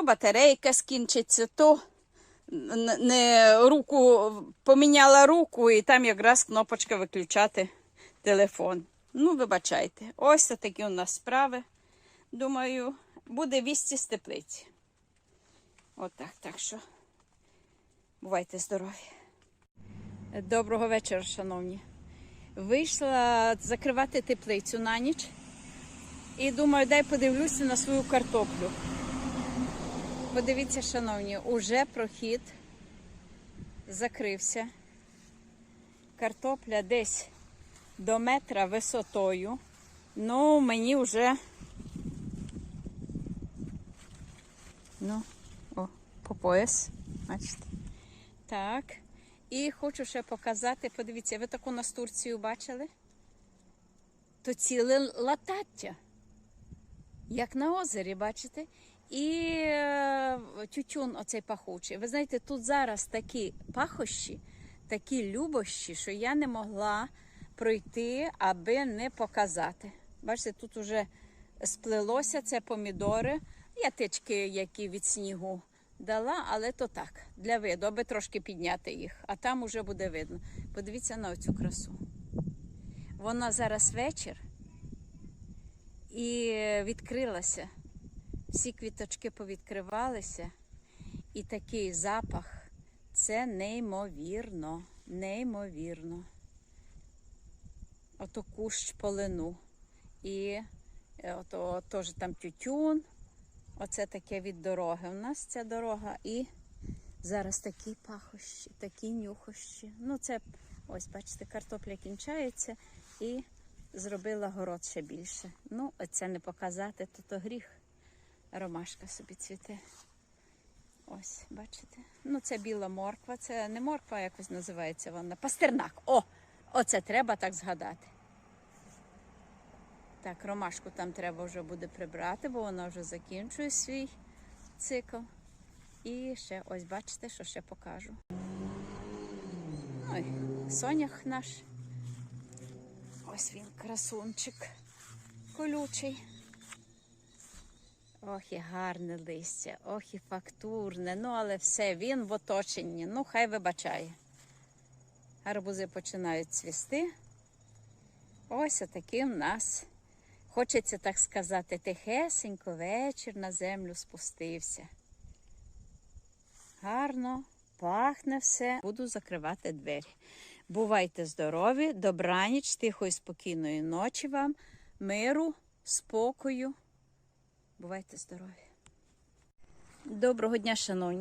то батарейка скінчиться, то не руку поміняла руку, і там якраз кнопочка виключати телефон. Ну, вибачайте. Ось такі у нас справи. Думаю, буде вісті з теплиці. Отак, так що бувайте здорові. Доброго вечора, шановні. Вийшла закривати теплицю на ніч. І думаю, дай подивлюся на свою картоплю. Подивіться, шановні, уже прохід закрився. Картопля десь до метра висотою. Ну, мені вже. Ну, о, по пояс. Бачите. Так. І хочу ще показати, подивіться, ви таку настурцію бачили? То ціле латаття як на озері, бачите? І е, тютюн оцей пахучий. Ви знаєте, тут зараз такі пахощі, такі любощі, що я не могла пройти, аби не показати. Бачите, тут уже сплелося це помідори, ятички, які від снігу дала, але то так, для виду, аби трошки підняти їх, а там уже буде видно. Подивіться на оцю красу. Вона зараз вечір і відкрилася. Всі квіточки повідкривалися, і такий запах це неймовірно, неймовірно. Ото кущ полину. І е, ото теж там тютюн. Оце таке від дороги. У нас ця дорога. І зараз такі пахощі, такі нюхощі. Ну, це ось, бачите, картопля кінчається і зробила город ще більше. Ну, це не показати, то то гріх. Ромашка собі цвіте. Ось, бачите? Ну, це біла морква, це не морква, а якось називається вона. Пастернак. О! Оце треба так згадати. Так, ромашку там треба вже буде прибрати, бо вона вже закінчує свій цикл. І ще, ось бачите, що ще покажу. Ой, сонях наш. Ось він, красунчик, колючий. Ох, і гарне листя, ох, і фактурне. Ну, але все, він в оточенні. Ну, хай вибачає. Гарбузи починають цвісти. Ось отакий в нас. Хочеться так сказати, тихесенько вечір на землю спустився. Гарно, пахне все. Буду закривати двері. Бувайте здорові, добраніч, тихої, спокійної ночі вам, миру, спокою. Бувайте здорові. Доброго дня, шановні.